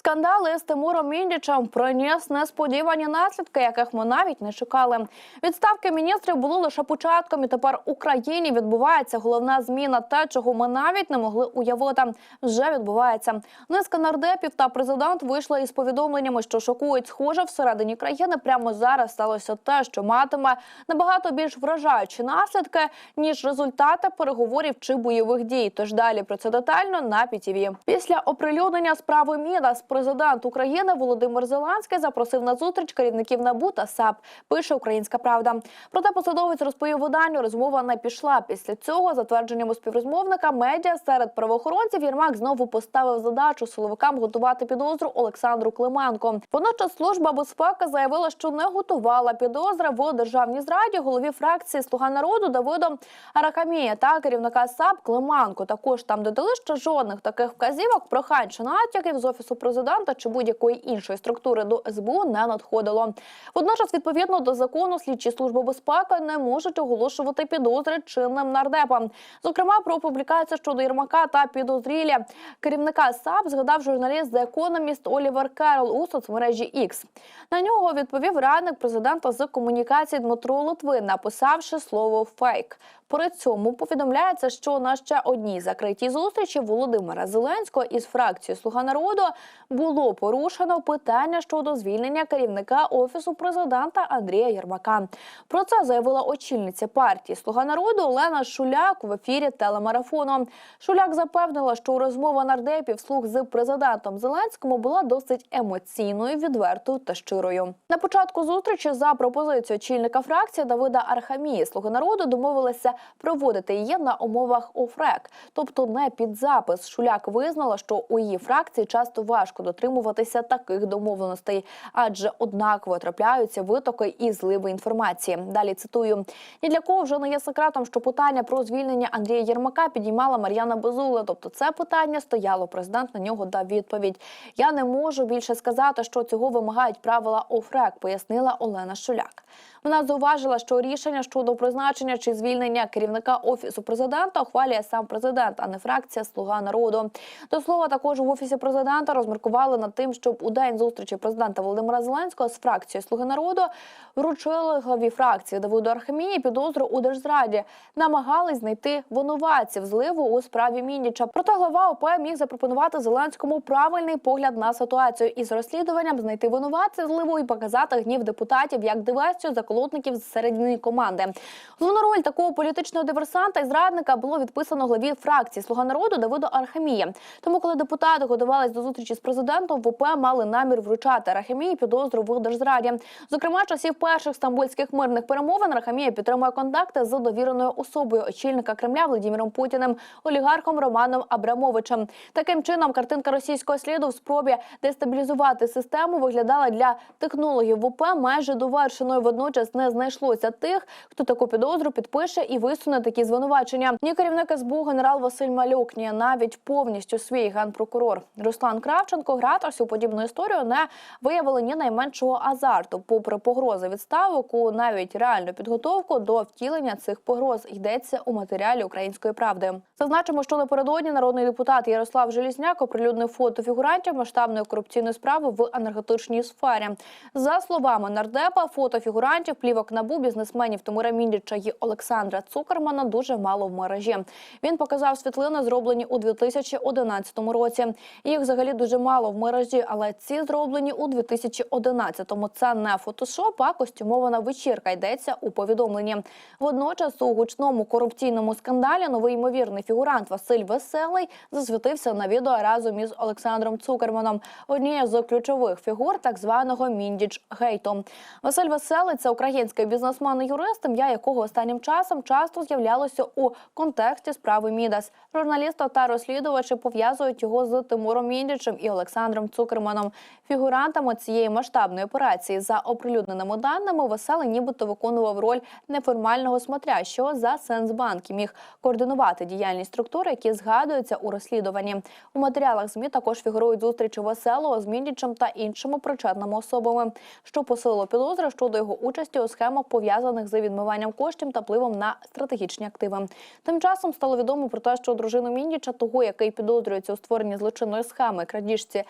Скандали з Тимуром Міндічем приніс несподівані наслідки, яких ми навіть не чекали. Відставки міністрів були лише початком, і тепер в Україні відбувається головна зміна. Те, чого ми навіть не могли уявити, вже відбувається. Низка нардепів та президент вийшли із повідомленнями, що шокують схоже всередині країни. Прямо зараз сталося те, що матиме набагато більш вражаючі наслідки ніж результати переговорів чи бойових дій. Тож далі про це детально на ПІТІВІ. Після оприлюднення справи Мідас президент України Володимир Зеленський запросив на зустріч керівників НАБУ та САП. Пише Українська Правда. Проте посадовець розповів виданню, розмова не пішла. Після цього, за твердженням співрозмовника, медіа серед правоохоронців Єрмак знову поставив задачу силовикам готувати підозру Олександру Клименко. Водночас служба безпеки заявила, що не готувала підозри в державній зраді голові фракції Слуга народу Давиду Арахамія та керівника САП Климанко. Також там додали, що жодних таких вказівок, прохань чи натяків з офісу президента чи будь-якої іншої структури до СБУ не надходило. Водночас, відповідно до закону, слідчі служби безпеки не можуть оголошувати підозри чинним нардепам. Зокрема, про публікацію щодо Єрмака та підозрілі керівника САП згадав журналіст The Economist Олівер Керол у соцмережі X. На нього відповів радник президента з комунікації Дмитро Литвин, написавши слово фейк. При цьому повідомляється, що на ще одній закритій зустрічі Володимира Зеленського із фракцією Слуга народу було порушено питання щодо звільнення керівника офісу президента Андрія Єрмака. Про це заявила очільниця партії Слуга народу Олена Шуляк в ефірі телемарафону. Шуляк запевнила, що розмова нардепів слуг з президентом Зеленським була досить емоційною, відвертою та щирою. На початку зустрічі за пропозицією очільника фракції Давида Архамії Слуги народу домовилися проводити її на умовах ОФРЕК, тобто не під запис. Шуляк визнала, що у її фракції часто важко дотримуватися таких домовленостей, адже однаково трапляються витоки і зливи інформації. Далі цитую: ні для кого вже не є секретом, що питання про звільнення Андрія Єрмака підіймала Мар'яна Безула. Тобто, це питання стояло. Президент на нього дав відповідь. Я не можу більше сказати, що цього вимагають правила ОФРЕК, пояснила Олена Шуляк. Вона зауважила, що рішення щодо призначення чи звільнення керівника офісу президента ухвалює сам президент, а не фракція Слуга народу. До слова, також в офісі президента розміркували над тим, щоб у день зустрічі президента Володимира Зеленського з фракцією Слуги народу вручили главі фракції Давиду Архамії підозру у держзраді. Намагались знайти винуватців зливу у справі Мініча. Проте глава ОП міг запропонувати Зеленському правильний погляд на ситуацію із розслідуванням, знайти винуватців зливу і показати гнів депутатів як диверсію заколотників з середини команди. Головну роль такого політичного диверсанта і зрадника було відписано главі фракції Слуга народу Давиду Архамія. Тому, коли депутати готувались до зустрічі з президентом, в ОП мали намір вручати Архамії підозру в держзраді. Зокрема, часів перших стамбульських мирних перемовин Архамія підтримує контакти з довіреною особою очільника Кремля Владимиром Путіним, олігархом Романом Абрамовичем. Таким чином, картинка російського сліду в спробі дестабілізувати систему виглядала для технологів в ОП майже довершеною. Водночас не знайшлося тих, хто таку підозру підпише і висуне такі звинувачення. Ні керівник СБУ генерал Василь Малюк, ні навіть повністю свій генпрокурор Руслан Кравченко гратися у подібну історію не виявили ні найменшого азарту. Попри погрози відставок, у навіть реальну підготовку до втілення цих погроз йдеться у матеріалі української правди. Зазначимо, що напередодні народний депутат Ярослав Желізняк оприлюднив фото фігурантів масштабної корупційної справи в енергетичній сфері. За словами нардепа, фото фігурантів плівок набу бізнесменів Тимура Міндіча і Олександра Цукермана дуже мало в мережі. Він показав світлини, зроблені у 2011 році. Їх взагалі дуже мало в мережі, але ці зроблені у 2011-му. Це не фотошоп, а костюмована вечірка. Йдеться у повідомленні. Водночас у гучному корупційному скандалі новий ймовірний фігурант Василь Веселий засвітився на відео разом із Олександром Цукерманом, однією з ключових фігур так званого Міндіч Гейту. Василь Веселий це український бізнесмен і юрист, ім'я якого останнім часом часто з'являлося у контексті справи Мідас. Журналісти та розслідувачі пов'язують його з Тимуром Міндічем і Олександром Цукерманом. Фігурантами цієї масштабної операції за оприлюдненими даними Веселий нібито виконував роль неформального смотрящого за Сенсбанк і міг координувати діяльність структури, які згадуються у розслідуванні. У матеріалах змі також фігурують зустрічі Веселого з Міндічем та іншими причетними особами, що посилило підозри щодо його участі у схемах пов'язаних з відмиванням коштів та впливом на стратегічні активи. Тим часом стало відомо про те, що дружину Міндіча, того який підозрюється у створенні злочинної схеми крадіжці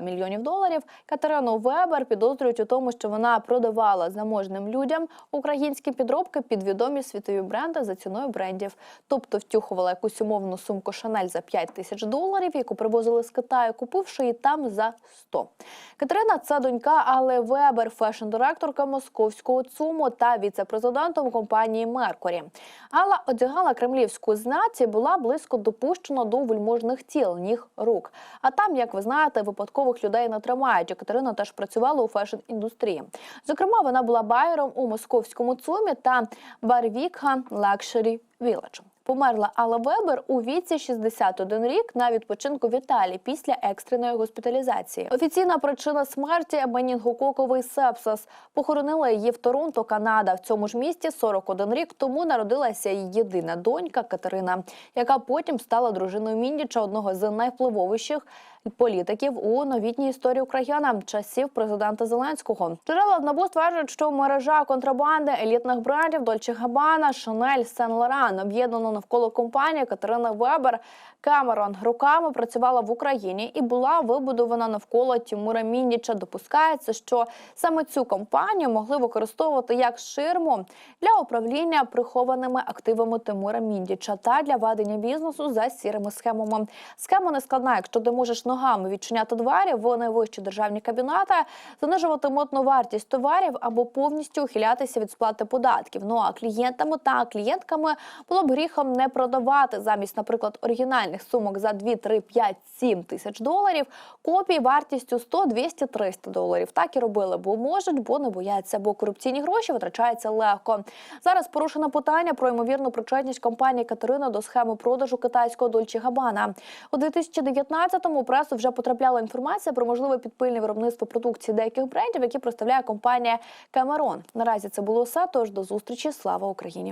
мільйонів доларів. Катерину Вебер підозрюють у тому, що вона продавала заможним людям українські підробки під відомі світові бренди за ціною брендів, тобто втюхувала якусь умовну сумку Шанель за 5 тисяч доларів, яку привозили з Китаю, купивши її там за 100. Катерина це донька Алли Вебер, фешн-директорка московського ЦУМу та віце-президентом компанії Меркурі. Алла одягала кремлівську знаці, була близько допущена до вельможних тіл, ніг, рук. А там, як ви знаєте, випадкових людей не тримають. Катерина теж працювала у фешн-індустрії. Зокрема, вона була байером у московському ЦУМі та Барвікха Лакшері Village. Померла Алла Вебер у віці 61 рік на відпочинку в Італії після екстреної госпіталізації. Офіційна причина смерті менінгококовий сепсис. Похоронила її в Торонто, Канада. В цьому ж місті 41 рік тому народилася її єдина донька Катерина, яка потім стала дружиною Міндіча, одного з найвпливовіших політиків у новітній історії України часів президента Зеленського. Джерела в НАБУ стверджують, що мережа контрабанди елітних брендів Дольче Габана, Шанель, Сен Лоран об'єднано навколо компанії Катерина Вебер. Камерон роками працювала в Україні і була вибудована навколо Тімура Міндіча. Допускається, що саме цю компанію могли використовувати як ширму для управління прихованими активами Тимура Міндіча та для ведення бізнесу за сірими схемами. Схема не складна, якщо ти можеш ногами відчиняти двері в найвищі державні кабінети, занижувати митну вартість товарів або повністю ухилятися від сплати податків. Ну а клієнтами та клієнтками було б гріхом не продавати замість, наприклад, оригінальних сумок за 2, 3, 5, 7 тисяч доларів, копії вартістю 100, 200, 300 доларів. Так і робили, бо можуть, бо не бояться, бо корупційні гроші витрачаються легко. Зараз порушено питання про ймовірну причетність компанії Катерина до схеми продажу китайського Дольче Габана. У 2019-му у пресу вже потрапляла інформація про можливе підпильне виробництво продукції деяких брендів, які представляє компанія Камерон. Наразі це було все. Тож до зустрічі. Слава Україні!